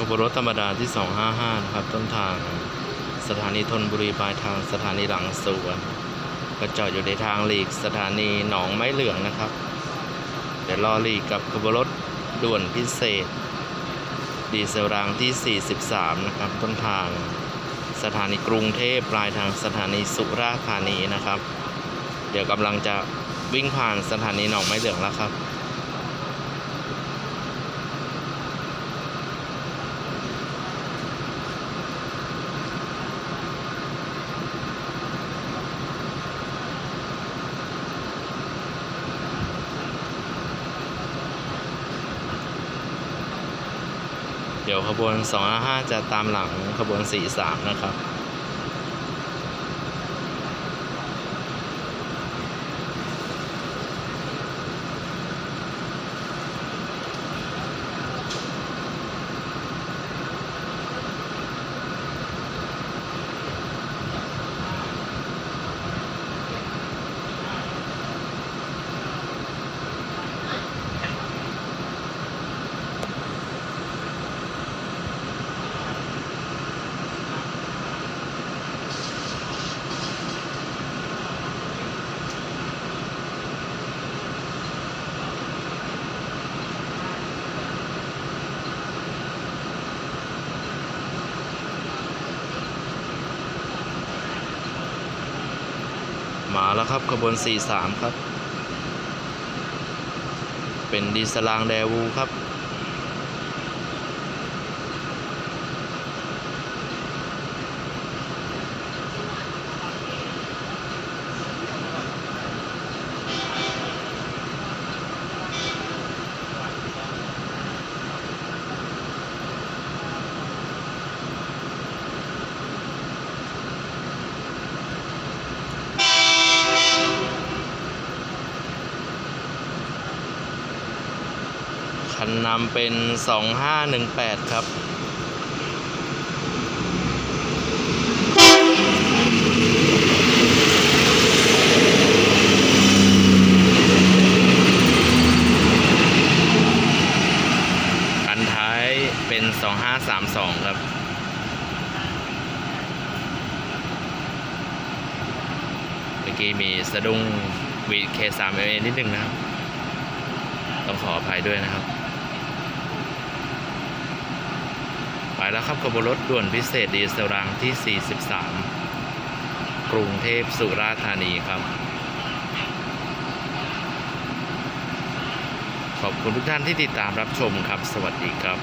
ขบวนรถธรรมดาที่ 255 นะครับ ต้นทาง สถานีธนบุรีปลายทางสถานีหลังสวนก็จอดอยู่ในทางหลีกสถานีหนองไม้เหลืองนะครับ เดี๋ยวรอหลีกกับขบวนรถด่วนพิเศษ ดีเซลรางที่ 43 นะครับ ต้นทาง สถานีกรุงเทพปลายทางสถานีสุราษฎร์ธานีนะครับ เดี๋ยวกำลังจะวิ่งผ่านสถานีหนองไม้เหลืองแล้วครับ เดี๋ยวขบวน 255 จะตามหลังขบวน 43 นะครับ มาแล้วครับขบวน 43 ครับ เป็นดีสลางแดวูครับ คันนำเป็น 2518 ครับคันท้ายเป็น 2532 ครับเมื่อกี้มีสะดุ้งวีเคสามเอนิดนึงนะครับ ต้องขออภัยด้วยนะครับายแล้วครับขบวนรถด่วนพิเศษดีเซลรางที่ 43 กรุงเทพสุราษฎร์ธานีครับ ขอบคุณทุกท่านที่ติดตามรับชมครับ สวัสดีครับ